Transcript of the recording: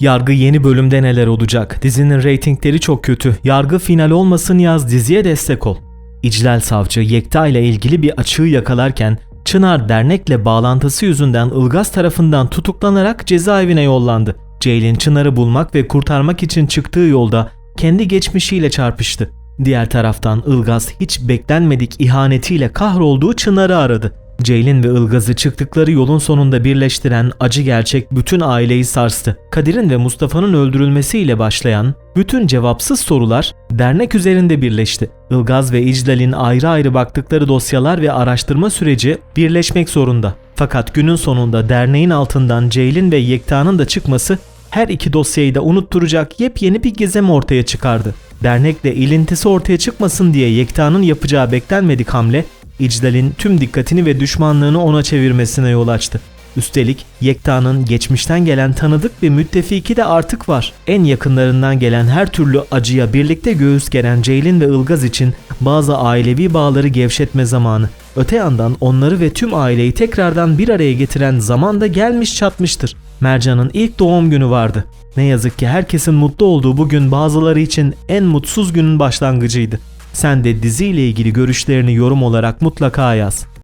Yargı yeni bölümde neler olacak? Dizinin reytingleri çok kötü. Yargı final olmasın yaz diziye destek ol. İclal Savcı Yekta ile ilgili bir açığı yakalarken Çınar dernekle bağlantısı yüzünden Ilgaz tarafından tutuklanarak cezaevine yollandı. Ceylin Çınar'ı bulmak ve kurtarmak için çıktığı yolda kendi geçmişiyle çarpıştı. Diğer taraftan Ilgaz hiç beklenmedik ihanetiyle kahrolduğu Çınar'ı aradı. Ceylin ve Ilgaz'ı çıktıkları yolun sonunda birleştiren acı gerçek bütün aileyi sarstı. Kadir'in ve Mustafa'nın öldürülmesiyle başlayan bütün cevapsız sorular dernek üzerinde birleşti. Ilgaz ve İclal'in ayrı ayrı baktıkları dosyalar ve araştırma süreci birleşmek zorunda. Fakat günün sonunda derneğin altından Ceylin ve Yekta'nın da çıkması her iki dosyayı da unutturacak yepyeni bir gizem ortaya çıkardı. Dernekle ilintisi ortaya çıkmasın diye Yekta'nın yapacağı beklenmedik hamle İclal'in tüm dikkatini ve düşmanlığını ona çevirmesine yol açtı. Üstelik Yekta'nın geçmişten gelen tanıdık bir müttefiki de artık var. En yakınlarından gelen her türlü acıya birlikte göğüs geren Ceylin ve Ilgaz için bazı ailevi bağları gevşetme zamanı. Öte yandan onları ve tüm aileyi tekrardan bir araya getiren zaman da gelmiş çatmıştır. Mercan'ın ilk doğum günü vardı. Ne yazık ki herkesin mutlu olduğu bugün bazıları için en mutsuz günün başlangıcıydı. Sen de diziyle ilgili görüşlerini yorum olarak mutlaka yaz.